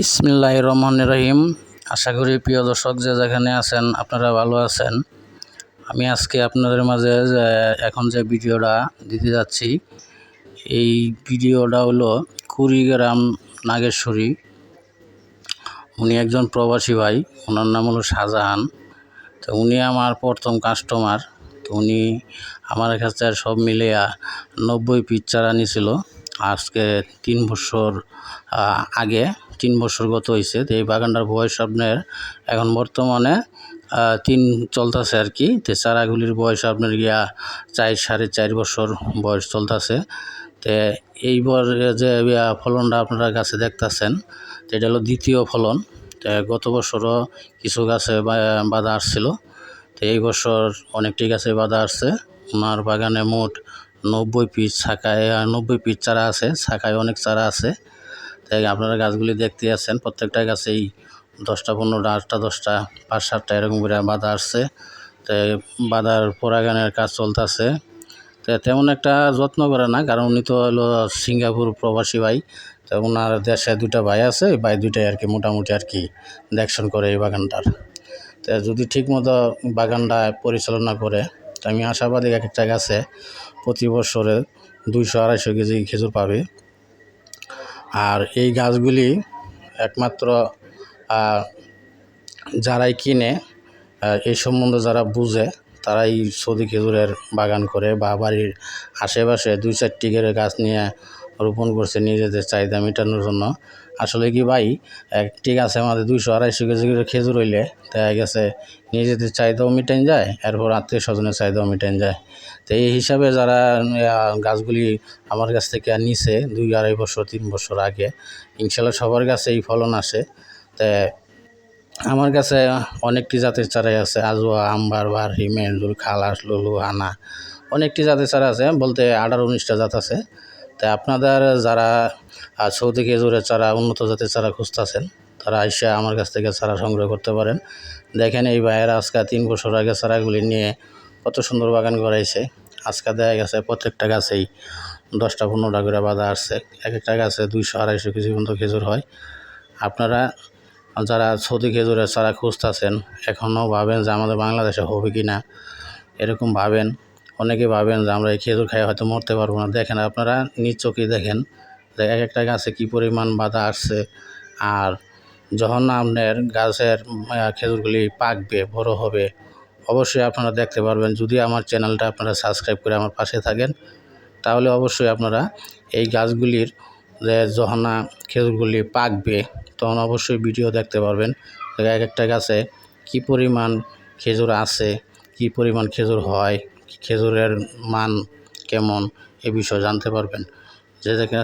বিসমিল্লাহ রহমান রহিম আশা করি প্রিয় দর্শক যে যেখানে আছেন, আপনারা ভালো আছেন। আমি আজকে আপনাদের মাঝে এখন যে ভিডিওটা দিতে যাচ্ছি, এই ভিডিওটা হলো কুড়িগ্রাম নাগেশ্বরী। উনি একজন প্রবাসী ভাই, ওনার নাম হলো শাহজাহান। তো উনি আমার প্রথম কাস্টমার তো উনি আমার কাছে সব মিলিয়া নব্বই পিস চারা আজকে তিন বছর আগে। তিন বছর গত হয়েছে তো এই বাগানটার বয়স আপনার এখন বর্তমানে তিন চলতেছে আর কি। তো চারাগুলির বয়স আপনার গিয়া চার, সাড়ে চার বছর বয়স চলতেছে। তো এইবার যে ফলনটা আপনারা গাছে দেখতেছেন, তো এটা হলো দ্বিতীয় ফলন। তো গত বছরও কিছু গাছে বাধা আসছিল। তো এই বছর অনেকটি গাছে বাধা আসছে। ওনার বাগানে মোট নব্বই পিস শাখায়, নব্বই পিস চারা আছে, শাখায় অনেক চারা আছে। তাই আপনারা গাছগুলি দেখতে আছেন, প্রত্যেকটা গাছেই দশটা, পনেরোটা, আটটা, দশটা, পাঁচ, সাতটা এরকম করে বাধা আসছে। তো বাধার পরাগানের কাজ চলতেছে। তো তেমন একটা যত্ন করে না, কারণ উনি তো হলো সিঙ্গাপুর প্রবাসী ভাই। তো ওনার দেশে দুইটা ভাই আছে ওই ভাই দুইটাই আর কি মোটামুটি আর কি দেখশন করে এই বাগানটার। তো যদি ঠিকমতো বাগানটা পরিচালনা করে তো আমি আশাবাদী এক একটা গাছে প্রতি বছরে দুইশো, আড়াইশো কেজি খেজুর পাবে। আর এই গাছগুলি একমাত্র যারাই কিনে এই সম্বন্ধে যারা বুঝে, তারাই সৌদি খেজুরের বাগান করে বা বাড়ির আশেপাশে দুই চারটি করে গাছ নিয়ে রোপণ করছে নিজেদের চাহিদা মেটানোর জন্য। আসলে কি ভাই? একটি গাছে আমাদের দুইশো আড়াইশো কেজি করে খেজুর হইলে দেখা গেছে নিজেদের চাহিদাও মিটান যায়, এরপর আত্মীয় স্বজনের চাহিদাও মিটান যায়। তো এই হিসাবে যারা গাছগুলি আমার কাছ থেকে আর নিছে দুই আড়াই বছর, তিন বছর আগে, ইনশাল্লাহ সবার কাছে এই ফলন আসে। তো আমার কাছে অনেকটি জাতের চারাই আছে, আজোয়া, আম্বার, বারহি মেন্দুল খালাস লুলু আনা, অনেকটি জাতের চারা আছে, বলতে আঠারো উনিশটা জাত আছে। তাই আপনাদের যারা সৌদি খেজুরের চারা, উন্নত জাতের চারা খুঁজতেছেন, তারা আইসা আমার কাছ থেকে চারা সংগ্রহ করতে পারেন। দেখেন এই ভাইয়েরা আজকে তিন বছর আগে চারাগুলি নিয়ে কত সুন্দর বাগান করাইছে। আজকে দেখা গেছে প্রত্যেকটা গাছেই দশটা পনেরোটা করে বাঁধা আসছে। এক একটা গাছে দুইশো, আড়াইশো কেজি পর্যন্ত খেজুর হয়। আপনারা যারা সৌদি খেজুরের চারা খুঁজতেছেন এখনও ভাবেন যে আমাদের বাংলাদেশে হবে কি না এরকম ভাবেন। অনেকে ভাবেন যে আমরা এই খেজুর খাই, হয়তো মরতে পারব না। দেখেন আপনারা নিজ চোখে দেখেন যে এক একটা গাছে কী পরিমাণ বাধা আসছে। আর যখন আপনার গাছের খেজুরগুলি পাকবে, বড় হবে, অবশ্যই আপনারা দেখতে পারবেন। যদি আমার চ্যানেলটা আপনারা সাবস্ক্রাইব করে আমার পাশে থাকেন, তাহলে অবশ্যই আপনারা এই গাছগুলির যে যখন খেজুরগুলি পাকবে, তখন অবশ্যই ভিডিও দেখতে পারবেন এক একটা গাছে কি পরিমাণ খেজুর আছে, কি পরিমাণ খেজুর হয় খেজুরের মান কেমন এ বিষয়ে জানতে পারবেন। যে যেখানে